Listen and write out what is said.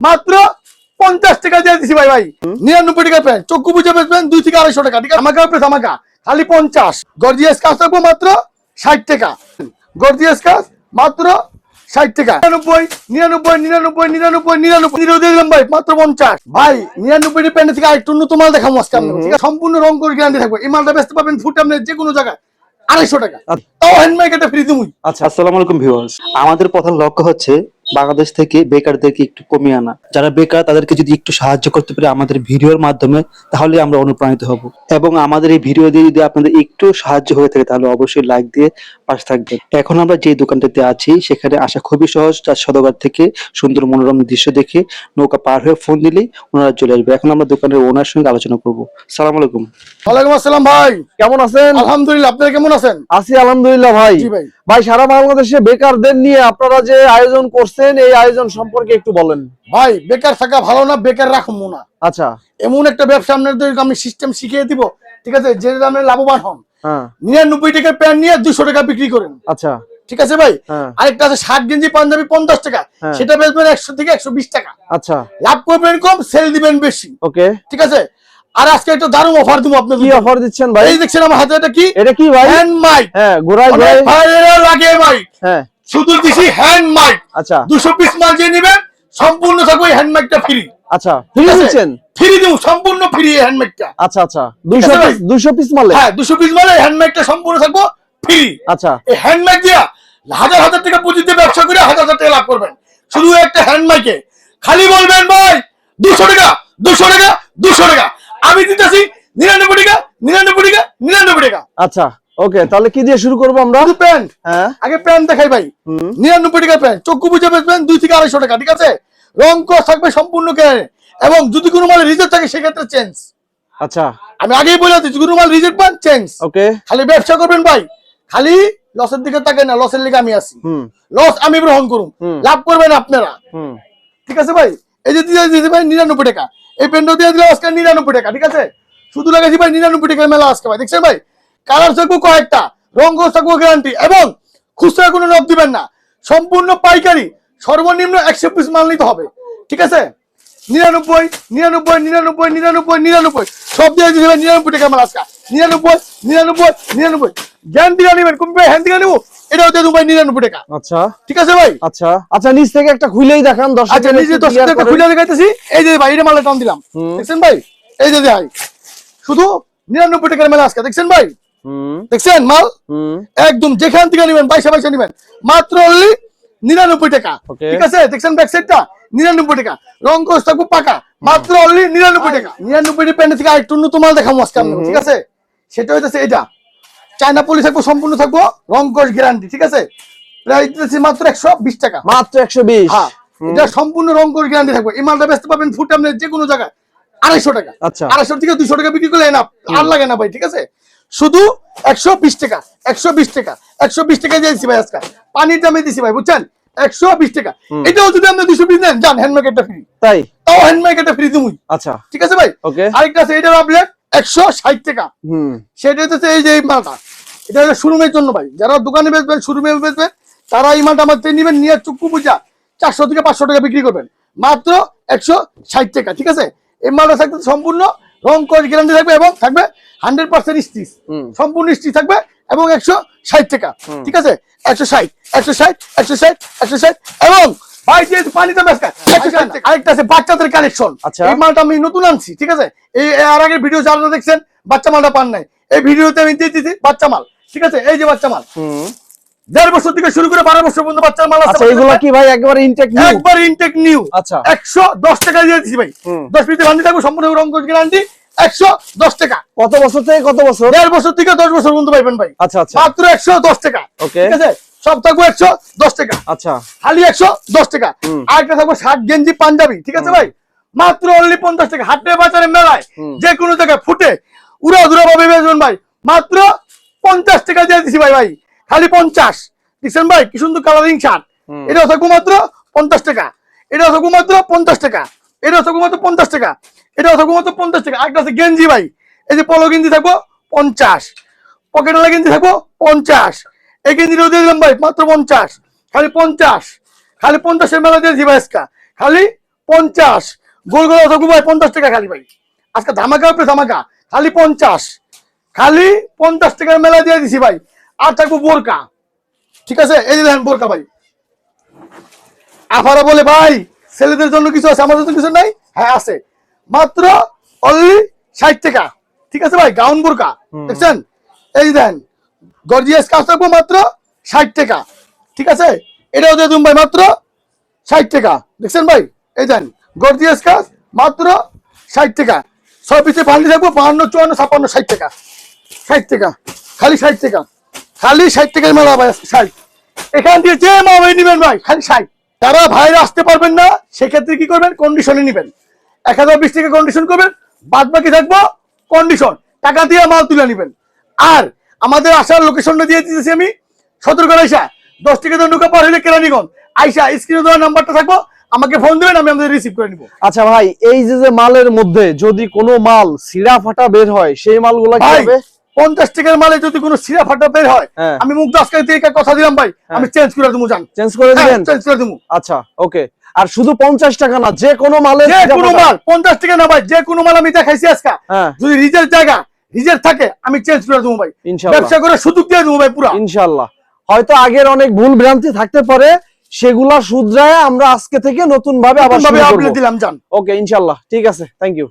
মাত্র পঞ্চাশ টাকা দিয়ে দিছি ভাই ভাই। নিরানব্বই টাকা প্যান্ট চক্ষু বুঝে বেচবেন দুই থেকে আড়াইশো টাকা। ঠিক আছে? আমাকে প্রেস আমাকা। খালি পঞ্চাশ। গর্জিয়াস কাজ থাকব মাত্র ষাট টাকা। গর্জিয়াস কাজ মাত্র ষাট টাকা। নিরানব্বই নিরানব্বই নিরানব্বই নিরানব্বই নিরানব্বই। দিলাম ভাই মাত্র পঞ্চাশ। ভাই নিরানব্বই প্যান্ট থেকে আরেকটু উন্নত মাল দেখাবো আজকে আপনাকে ঠিক আছে? সম্পূর্ণ রং করে গ্যারান্টি থাকবে। এই মালটা বেচতে পাবেন ফুট আপনি যে কোনো জায়গায়। আড়াইশো টাকা। আচ্ছা। তাও হ্যান্ডমেক একটা ফ্রি তুমি আচ্ছা আসসালামু আলাইকুম ভিউয়ার্স আমাদের প্রধান লক্ষ্য হচ্ছে বাংলাদেশ থেকে বেকারদেরকে একটু কমিয়ে আনা। যারা বেকার, তাদেরকে যদি একটু সাহায্য করতে পারে আমাদের ভিডিওর মাধ্যমে, তাহলে আমরা অনুপ্রাণিত হব। এবং আমাদের এই ভিডিও দিয়ে যদি আপনাদের একটু সাহায্য হয়ে থাকে, তাহলে অবশ্যই লাইক দিয়ে পাশে থাকবেন এখন আমরা যে দোকানটাতে আছি সেখানে আসা খুবই সহজ। চার সদগার থেকে সুন্দর মনোরম দৃশ্য দেখে নৌকা পার হয়ে ফোন দিলেই ওনারা চলে আসবে। এখন আমরা দোকানের ওনার সঙ্গে আলোচনা করব। সালাম আলাইকুম। ওয়ালাইকুম আসসালাম ভাই। কেমন আছেন? আলহামদুলিল্লাহ আপনারা কেমন আছেন? আছি আলহামদুলিল্লাহ ভাই। ভাই। ভাই সারা বাংলাদেশে বেকারদের নিয়ে আপনারা যে আয়োজন করছেন এই আয়োজন সম্পর্কে একটু বলেন। ভাই বেকার থাকা ভালো না বেকার রাখব না। আচ্ছা। এমন একটা ব্যবসা আপনাদের আমি সিস্টেম শিখিয়ে দিব ঠিক আছে? যে আপনি লাভবান হন। নিরানব্বই টাকার প্যান্ট নিয়ে দুশো টাকা বিক্রি করেন। আচ্ছা। ঠিক আছে ভাই? হ্যাঁ। আরেকটা আছে ষাট গেঞ্জি পাঞ্জাবি পঞ্চাশ টাকা। হ্যাঁ। সেটা বেচবেন একশো থেকে একশো বিশ টাকা। আচ্ছা। লাভ করবেন কম সেল দিবেন বেশি। ওকে। ঠিক আছে? আর আজকে একটা দারুণ অফার দিব কি আপনাদের অফার দিচ্ছেন ভাই? এই দেখছেন আমার হাতে এটা কি? এটা কি ভাই? হ্যান্ড মাইক হ্যাঁ ঘোড়ায় ভাই ভাইয়েরা লাগে মাইক হ্যাঁ। শুধু দিছি হ্যান্ড মাইক আচ্ছা। দুশো পিস মাল যে নেবেন সম্পূর্ণ থাকবে হ্যান্ড মাইকটা ফ্রি আচ্ছা ফ্রি? দিচ্ছেন? ফ্রি দিব সম্পূর্ণ ফ্রি হ্যান্ড মাইকটা আচ্ছা আচ্ছা। দুইশো আছে ভাই? পিস দুইশো পিস মালে হ্যাঁ দুশো পিস মালে হ্যান্ড মাইকটা সম্পূর্ণ থাকব ফ্রি আচ্ছা। এই হ্যান্ড মাইক দিয়া হাজার হাজার টাকা পুঁজি দিয়ে ব্যবসা করে হাজার হাজার টাকা লাভ করবেন। শুধু একটা হ্যান্ড মাইকে খালি বলবেন ভাই দুশো টাকা দুশো টাকা দুশো টাকা। আমি দিতেছি নিরানব্বই টাকা নিরানব্বই টাকা নিরানব্বই টাকা। আচ্ছা ওকে তাহলে কি দিয়ে শুরু করব আমরা? প্যান্ট। হ্যাঁ। আগে প্যান্ট দেখাই ভাই। নিরানব্বই টাকা প্যান্ট। চক্ষু বুঝে বেচবেন দুই থেকে আড়াইশো টাকা ঠিক আছে? রং কস থাকবে সম্পূর্ণ কেনে এবং যদি কোনো মালে রিজেক্ট থাকে সেক্ষেত্রে চেঞ্জ আচ্ছা। আমি আগেই বলে দিচ্ছি কোনো মাল রিজেক্ট পান চেঞ্জ ওকে। খালি ব্যবসা করবেন ভাই। খালি লসের দিকে তাকাই না লসের লিগে আমি আসি লস আমি গ্রহণ করুন লাভ করবেন আপনারা। ঠিক আছে ভাই? এই যে দিয়ে দিয়েছি ভাই নিরানব্বই টাকা। এই পেনটা দিয়ে দিলে আজকে নিরানব্বই টাকা ঠিক আছে? শুধু লাগাইছি ভাই নিরানব্বই টাকা মেলা আজকে ভাই। দেখছেন ভাই? কালার থাকব কয়েকটা রঙ থাকব গ্যারান্টি এবং খুচরা কোনো নব দিবেন না। সম্পূর্ণ পাইকারি সর্বনিম্ন একশো পিস মাল নিতে হবে। ঠিক আছে? নিরানব্বই নিরানব্বই নিরানব্বই নিরানব্বই নিরানব্বই। সব দিয়ে নিরানব্বই টাকা আজকে। নিরানব্বই নিরানব্বই নিরানব্বই। জ্ঞান দিকে নেবেন কোন ভাই হ্যান্ড দিকে নেব? দেবো নিরানব্বই টাকা। আচ্ছা। ঠিক আছে ভাই? আচ্ছা। আচ্ছা নিচ থেকে একটা খুলেই দেখান দর্শক আচ্ছা নিজে দশ টাকা খুলে দেখাইতেছি। এই যে ভাই এটা দিলাম। দেখছেন ভাই? এই যে ভাই শুধু নিরানব্বই টাকার মেলা আজকে। দেখছেন ভাই? হুম। দেখছেন মাল? একদম যেখান থেকে নেবেন পয়সা পয়সা নেবেন। মাত্র অনলি নিরানব্বই টাকা। ঠিক আছে? দেখছেন ব্যাক সাইডটা নিরানব্বই টাকা। রং কোর্স থাকব পাকা। মাত্র অনলি নিরানব্বই টাকা। নিরানব্বই টাকা থেকে আরেকটু উন্নত মাল দেখাবো আজকে ঠিক আছে? সেটা হইতেছে এটা চায়না পলি থাকব সম্পূর্ণ থাকব রং কোর্স গ্যারান্টি ঠিক আছে? প্রায় দিতেছি মাত্র একশো বিশ টাকা। মাত্র একশো বিশ। হ্যাঁ এটা সম্পূর্ণ রং করে গ্যারান্টি থাকবে। এই মালটা বেচতে পাবেন ফুট আপনি যে কোনো জায়গায়। আড়াইশো টাকা। আচ্ছা। আড়াইশো থেকে দুশো টাকা বিক্রি করলে না আর লাগে না ভাই ঠিক আছে? শুধু একশো বিশ টাকা একশো বিশ টাকা। একশো বিশ টাকা দিয়েছি ভাই আজকে। পানিটা আমি দিছি ভাই বুঝছেন? একশো বিশ টাকা। এটাও যদি আপনি দুশো পিস নেন যান হ্যান্ড মেকারটা ফ্রি তাই? তাও হ্যান্ড মেকারটা ফ্রি তুমি আচ্ছা। ঠিক আছে ভাই? ওকে। আরেকটা আছে এটা আপনি একশো ষাট টাকা। হুম। সেটা হচ্ছে এই যে মালটা। এটা হচ্ছে শোরুমের জন্য ভাই। যারা দোকানে বেচবেন শোরুমে বেচবেন তারা এই মালটা আমার থেকে নেবেন নিয়ে চুক্কু পূজা চারশো থেকে পাঁচশো টাকা বিক্রি করবেন। মাত্র একশো ষাট টাকা ঠিক আছে? এই মালটা থাকবে সম্পূর্ণ রং গ্যারান্টি থাকবে এবং থাকবে হান্ড্রেড পার্সেন্ট স্টিচ। সম্পূর্ণ স্টিচ থাকবে এবং একশো ষাট টাকা। ঠিক আছে? একশো ষাট একশো ষাট একশো ষাট একশো ষাট এবং ভাই যে পানিটা একশো ষাট আরেকটা আছে বাচ্চাদের কালেকশন আচ্ছা। এই মালটা আমি নতুন আনছি ঠিক আছে? এই আর ভিডিও যারা দেখছেন বাচ্চা মালটা পান নাই। এই ভিডিওতে আমি দিয়ে দিচ্ছি বাচ্চা মাল ঠিক আছে? এই যে বাচ্চা মাল। দেড় বছর থেকে শুরু করে বারো বছর পর্যন্ত বাচ্চার মাল আছে আচ্ছা এগুলো কি ভাই একবারে ইনটেক একবার ইনটেক নিউ আচ্ছা। একশো দশ টাকা দিয়ে দিচ্ছি ভাই। দশ মিনিটে বান্ধি থাকব সম্পূর্ণ গ্যারান্টি একশো দশ টাকা। কত বছর থেকে কত বছর? দেড় বছর থেকে দশ বছর পর্যন্ত পাইবেন ভাই। আচ্ছা আচ্ছা। মাত্র একশো দশ টাকা। Okay. ঠিক আছে? সব থাকব একশো দশ টাকা। আচ্ছা। খালি একশো দশ টাকা। হুম। আরেকটা থাকব শার্ট গেঞ্জি পাঞ্জাবি। ঠিক আছে ভাই? মাত্র অনলি পঞ্চাশ টাকা। হাটে বাজারে মেলায়। যে কোনো জায়গায় ফুটে উড়া ভাবে ভাই। মাত্র পঞ্চাশ টাকা দিয়ে দিছি ভাই ভাই। খালি পঞ্চাশ। দেখছেন ভাই কি সুন্দর কালারিং শার্ট এটা থাকব মাত্র পঞ্চাশ টাকা। এটা থাকব মাত্র পঞ্চাশ টাকা। এটা থাকব মাত্র পঞ্চাশ টাকা। এটা থাকব মাত্র পঞ্চাশ টাকা। আরেকটা আছে গেঞ্জি ভাই। এই যে পলো গেঞ্জি থাকব পঞ্চাশ। পকেটওয়ালা গেঞ্জি থাকব পঞ্চাশ। এই গেঞ্জিটাও দিয়ে দিলাম ভাই মাত্র পঞ্চাশ। খালি পঞ্চাশ। খালি পঞ্চাশের মেলা দিয়েছি ভাই আজকা। খালি পঞ্চাশ। গোল গোল থাকব ভাই পঞ্চাশ টাকা খালি ভাই। আজকে ধামাকা উপরে ধামাকা। খালি পঞ্চাশ। খালি পঞ্চাশ টাকার মেলা দিয়ে দিছি ভাই। আর থাকব বোরকা। ঠিক আছে? এই যে দেখেন বোরকা ভাই। আফারা বলে ভাই ছেলেদের জন্য কিছু আছে? আমাদের জন্য কিছু নাই? হ্যাঁ আছে। মাত্র অনলি ষাট টাকা। ঠিক আছে ভাই? গাউন বোরকা। দেখছেন? এই দেখেন গর্জিয়াস কাজ থাকব মাত্র ষাট টাকা। ঠিক আছে? এটাও দিয়ে ভাই মাত্র ষাট টাকা। দেখছেন ভাই? এই দেন গর্জিয়াস কাজ মাত্র ষাট টাকা। ছয় পিসে পান্ডি থাকব বাহান্ন চুয়ান্ন ছাপ্পান্ন ষাট টাকা। ষাট টাকা। খালি ষাট টাকা। খালি ষাট টাকার মেলা ভাই ষাট। এখান দিয়ে যে মামাই নিবেন ভাই খালি ষাট। যারা ভাইরা আসতে পারবেন না সেক্ষেত্রে কি করবেন? কন্ডিশনে নিবেন। এক হাজার বিশ টাকা কন্ডিশন করবেন বাদ বাকি থাকব কন্ডিশন টাকা দিয়ে মাল তুলে নিবেন। আর আমাদের আসার লোকেশনটা দিয়ে দিতেছি আমি সতর্ক আইসা। দশ টাকা দিয়ে ঢুকা পর হলে কেরানীগঞ্জ। আইসা স্ক্রিনে দেওয়া নাম্বারটা থাকব। আমাকে ফোন দেবেন আমি আমাদের রিসিভ করে নিবো। আচ্ছা ভাই এই যে যে মালের মধ্যে যদি কোনো মাল সিরা ফাটা বের হয় সেই মালগুলো কি হবে? পঞ্চাশ টাকার মালে যদি কোনো সিরা ফাটা বের হয় হ্যাঁ। আমি মুখ দশ টাকা দিয়ে কথা দিলাম ভাই আমি চেঞ্জ করে দেবো জান। চেঞ্জ করে দিবেন? চেঞ্জ করে দেবো। আচ্ছা ওকে আর শুধু পঞ্চাশ টাকা না যে কোনো মালের যে কোনো মাল পঞ্চাশ টাকা না ভাই যে কোনো মাল আমি দেখাইছি আজকে। হ্যাঁ। যদি রিজের জায়গা রিজের থাকে আমি চেঞ্জ করে দেবো ভাই। ব্যবসা করে সুযোগ দিয়ে দেবো ভাই পুরা। ইনশাল্লাহ। হয়তো আগের অনেক ভুল ভ্রান্তি থাকতে পারে সেগুলা শুধরায় আমরা আজকে থেকে নতুন ভাবে আবার দিলাম জান। ওকে ইনশাল্লাহ। ঠিক আছে থ্যাংক ইউ